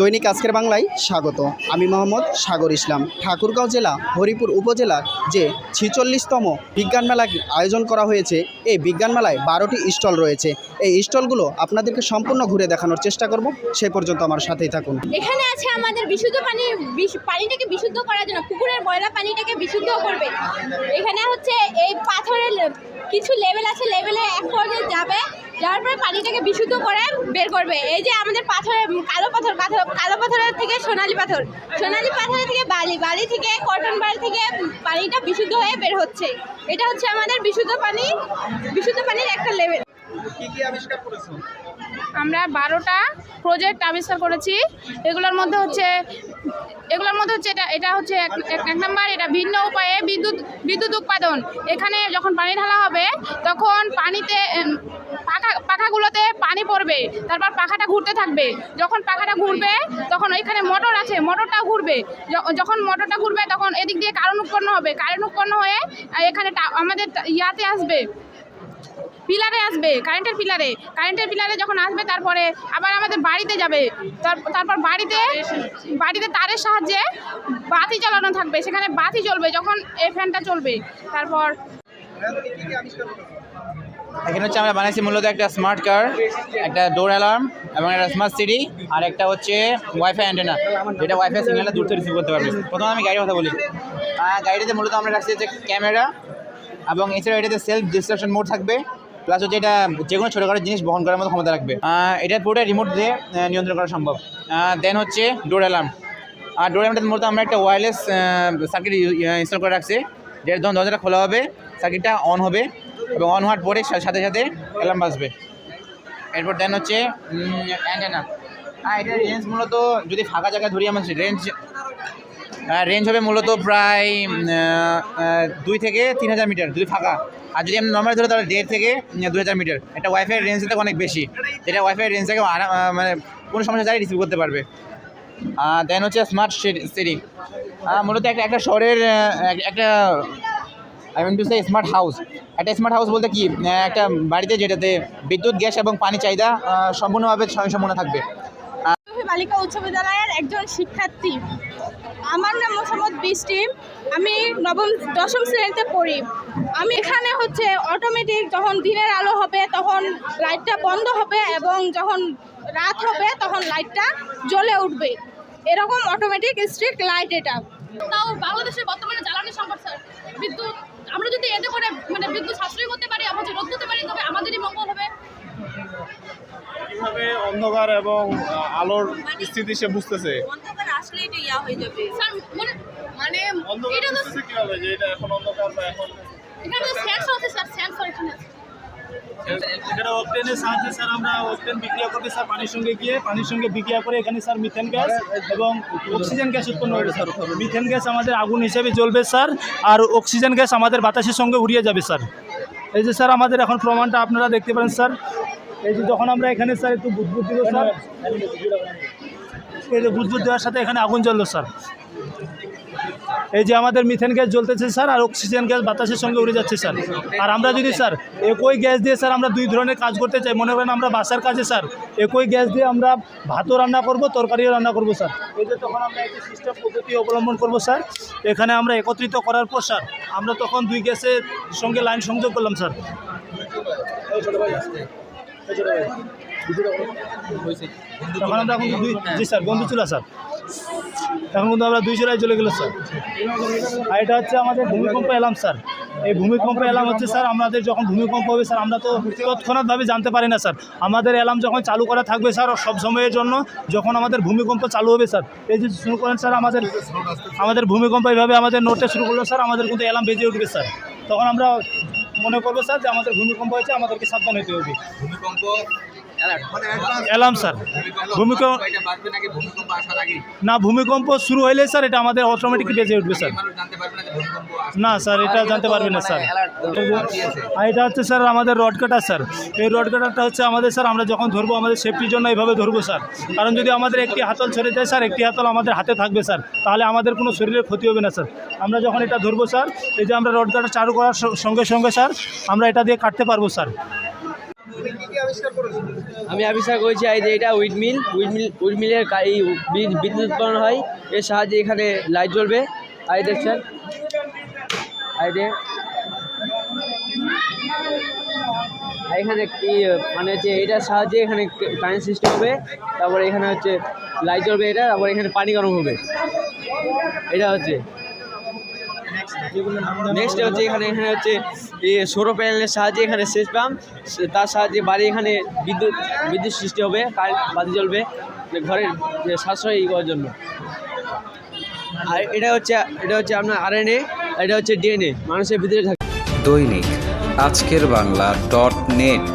দৈনিক আজকের বাংলায় স্বাগত। আমি মোহাম্মদ সাগর ইসলাম। ঠাকুরগাঁও জেলা, হরিপুর উপজেলার যে ছিচল্লিশতম বিজ্ঞান মেলা আয়োজন করা হয়েছে, এই বিজ্ঞান মেলায় বারোটি স্টল রয়েছে। এই স্টলগুলো আপনাদেরকে সম্পূর্ণ ঘুরে দেখানোর চেষ্টা করব। সেই পর্যন্ত আমার সাথেই থাকুন। এখানে আছে আমাদের বিশুদ্ধ পানি পানিটাকে বিশুদ্ধ করার জন্য, পুকুরের ময়লা পানিটাকে বিশুদ্ধ করবে। এখানে হচ্ছে এই পাথরের কিছু লেভেল আছে লেভেলে এক পর্যায়ে যাবে, যাওয়ার পরে পানিটাকে বিশুদ্ধ করে বের করবে। এই যে আমাদের পাথরের কালো পাথর পাথর, কালো পাথরের থেকে সোনালি পাথর। সোনালি পাথরের থেকে বালি বালি থেকে কটন বালি থেকে পানিটা বিশুদ্ধ হয়ে বের হচ্ছে। এটা হচ্ছে আমাদের বিশুদ্ধ পানি, বিশুদ্ধ পানির একটা লেভেল কি কি আবিষ্কার করেছ? আমরা বারোটা প্রজেক্ট আবিষ্কার করেছি। এগুলোর মধ্যে হচ্ছে, এগুলোর মধ্যে হচ্ছে এটা এটা হচ্ছে এক নাম্বার, এটা ভিন্ন উপায়ে বিদ্যুৎ বিদ্যুৎ উৎপাদন। এখানে যখন পানি ঢালা হবে, তখন পানিতে পাখা, পাখাগুলোতে পানি পড়বে, তারপর পাখাটা ঘুরতে থাকবে। যখন পাখাটা ঘুরবে, তখন ওইখানে মোটর আছে, মোটরটাও ঘুরবে। যখন মোটরটা ঘুরবে, তখন এদিক দিয়ে কারণ উৎপন্ন হবে। কারণ উৎপন্ন হয়ে এখানে আমাদের ইয়াতে আসবে। পিলারে আসবে কারেন্টের পিলারে। কারেন্টের পিলারে যখন আসবে, তারপরে আবার আমাদের বাড়িতে যাবে। তার- তারপর বাড়িতে বাড়িতে তারের সাহায্যে বাতি চালানো থাকবে। সেখানে বাতি চলবে যখন এই ফ্যানটা চলবে তারপর এখানে হচ্ছে আমরা বানাইছি মূলত একটা স্মার্ট কার একটা ডোর অ্যালার্ম এবং একটা স্মার্ট সিটি আর একটা হচ্ছে ওয়াইফাই অ্যান্টেনা যেটা ওয়াইফাই সিগন্যালটা দূর থেকে রিসিভ করতে পারবে। প্রথমে আমি গাড়ির কথা বলি। গাড়িতে মূলত আমরা রাখছি হচ্ছে ক্যামেরা এবং এছাড়া এটাতে সেলফ ডিস্ট্রাকশন মোড থাকবে। প্লাস হচ্ছে এটা যে কোনো ছোটোখাটো জিনিস বহন করার মতো ক্ষমতা রাখবে। আহ, এটা পুরোটা রিমোট দিয়ে নিয়ন্ত্রণ করা সম্ভব। দেন হচ্ছে ডোর অ্যালার্ম আর ডোর অ্যালার্মটাতে মূলত আমরা একটা ওয়্যারলেস সার্কিট ইনস্টল করে রাখছি। যেটা যখন দরজাটা খোলা হবে সার্কিটটা অন হবে এবং অন হওয়ার পরে সাথে সাথে অ্যালার্ম বাজবে। এরপর দেন হচ্ছে অ্যান্টেনা হ্যাঁ এটার রেঞ্জ মূলত যদি ফাঁকা জায়গায় ধরি আমার রেঞ্জ রেঞ্জ হবে মূলত প্রায় দুই থেকে তিন হাজার মিটার যদি ফাঁকা। আর যদি আমি নর্মাল ধরে তাহলে দেড় থেকে দুই হাজার মিটার। এটা ওয়াইফাই রেঞ্জ থেকে অনেক বেশি। যেটা ওয়াইফাই রেঞ্জ থেকে মানে কোনো সমস্যা যাই রিসিভ করতে পারবে। দেন হচ্ছে স্মার্ট সিটি মূলত একটা একটা শহরের একটা I mean to say smart house একটা স্মার্ট হাউস বলতে কি? একটা বাড়িতে যেটাতে বিদ্যুৎ, গ্যাস এবং পানি চাহিদা সম্পূর্ণভাবে স্বয়ংসম্পূর্ণ থাকবে। বালিকা উচ্চ বিদ্যালয়ের একজন শিক্ষার্থী। আমার নাম মোহাম্মদ বৃষ্টি। আমি নবম দশম শ্রেণীতে পড়ি। আমি এখানে হচ্ছে অটোমেটিক যখন দিনের আলো হবে তখন লাইটটা বন্ধ হবে এবং যখন রাত হবে তখন লাইটটা জ্বলে উঠবে। এরকম অটোমেটিক স্ট্রিক্ট লাইট এটা। তাও বাংলাদেশের বর্তমানে জ্বালানি সংকট স্যার বিদ্যুৎ আমরা যদি এতে করে মানে বিদ্যুৎ সাশ্রয় করতে পারি আমরা রোধ করতে পারি তবে আমাদেরই মঙ্গল হবে। কীভাবে অন্ধকার এবং আলোর স্থিতি সে বুঝতেছে? স্যার মানে মানে এটা তো বুঝতেছে কীভাবে যে এটা এখন অন্ধকার বা এখন এখানে তো সেন্সর আছে স্যার সেন্সর এখানে আছে। এখানে অকটেনের সাহায্যে স্যার আমরা অকটেন বিক্রিয়া করতে স্যার পানির সঙ্গে গিয়ে পানির সঙ্গে বিক্রিয়া করে এখানে স্যার মিথেন গ্যাস এবং অক্সিজেন গ্যাস উৎপন্ন হবে স্যার। মিথেন গ্যাস আমাদের আগুন হিসেবে জ্বলবে স্যার আর অক্সিজেন গ্যাস আমাদের বাতাসের সঙ্গে উড়িয়ে যাবে স্যার। এই যে স্যার আমাদের এখন প্রমাণটা আপনারা দেখতে পারেন স্যার। এই যে যখন আমরা এখানে স্যার একটু বুদবুদ দিব স্যার। এই যে বুদবুদ দেওয়ার সাথে এখানে আগুন জ্বললো, স্যার। এই যে আমাদের মিথেন গ্যাস জ্বলতেছে, স্যার, আর অক্সিজেন গ্যাস বাতাসের সঙ্গে উড়ে যাচ্ছে, স্যার। আর আমরা যদি, স্যার, একই গ্যাস দিয়ে, স্যার, আমরা দুই ধরনের কাজ করতে চাই, মনে করেন আমরা বাসার কাজে, স্যার, একই গ্যাস দিয়ে আমরা ভাতও রান্না করব, তরকারিও রান্না করব, স্যার। এই যে তখন আমরা একটি সিস্টেম পদ্ধতি অবলম্বন করব, স্যার, এখানে আমরা একত্রিত করার পর, স্যার, আমরা তখন দুই গ্যাসের সঙ্গে লাইন সংযোগ করলাম, স্যার। তখন আমরা এখন দুই জি স্যার, বন্ধু চুলা স্যার। এখন কিন্তু আমরা দুই চুলায় চলে গেল স্যার। আর এটা হচ্ছে আমাদের ভূমিকম্প এলাম স্যার। এই ভূমিকম্প এলাম হচ্ছে স্যার, আমাদের যখন ভূমিকম্প হবে স্যার, আমরা তো তৎক্ষণাৎভাবে জানতে পারি না স্যার। আমাদের অ্যালার্ম যখন চালু করা থাকবে স্যার, সব সময়ের জন্য যখন আমাদের ভূমিকম্প চালু হবে স্যার। এই যে শুরু করেন স্যার, আমাদের আমাদের ভূমিকম্প এইভাবে আমাদের নোটে শুরু করল স্যার, আমাদের কিন্তু অ্যালার্ম বেজে উঠবে স্যার। তখন আমরা মনে করব স্যার যে আমাদের ভূমিকম্প হয়েছে আমাদেরকে সাবধান হতে হবে। Alarm sir. ভূমিকম্প না ভূমিকম্প শুরু হইলে স্যার এটা আমাদের অটোমেটিক বেজে উঠবে স্যার। না স্যার এটা জানতে পারবে না স্যার। আর এটা হচ্ছে স্যার আমাদের রড কাটার স্যার। এই রড কাটারটা হচ্ছে আমাদের স্যার আমরা যখন ধরবো আমাদের সেফটির জন্য এইভাবে ধরবো স্যার। কারণ যদি আমাদের একটি হাতল ছেড়ে যায় স্যার একটি হাতল আমাদের হাতে থাকবে স্যার। তাহলে আমাদের কোনো শরীরের ক্ষতি হবে না স্যার। আমরা যখন এটা ধরবো স্যার এই যে আমরা রড কাটার চালু করার স- সঙ্গে সঙ্গে স্যার আমরা এটা দিয়ে কাটতে পারব স্যার। আমি আবিষ্কার করেছি এই যে এটা উইড মিল উইড মিল উইড মিলের এই বি- বিদ্যুৎ উৎপন্ন হয়। এর সাহায্যে এখানে লাইট জ্বলবে। আই দেখছেন এখানে কি মানে হচ্ছে এটার সাহায্যে এখানে কারেন্ট সিস্টেম হবে, তারপরে এখানে হচ্ছে লাইট জ্বলবে এটা, তারপরে এখানে পানি গরম হবে। এটা হচ্ছে। নেক্সট হচ্ছে এখানে এখানে হচ্ছে সৌর প্যানেলের সাহায্যে এখানে সেচ পাম্প তার সাহায্যে বাড়ি এখানে বিদ্যুৎ বিদ্যুৎ সৃষ্টি হবে কারেন্ট বাতি জ্বলবে ঘরের সাশ্রয় করার জন্য। আর এটা হচ্ছে এটা হচ্ছে আপনার আরএনএ এটা হচ্ছে ডিএনএ মানুষের ভিতরে থাকে। দৈনিক আজকের বাংলা ডট নেট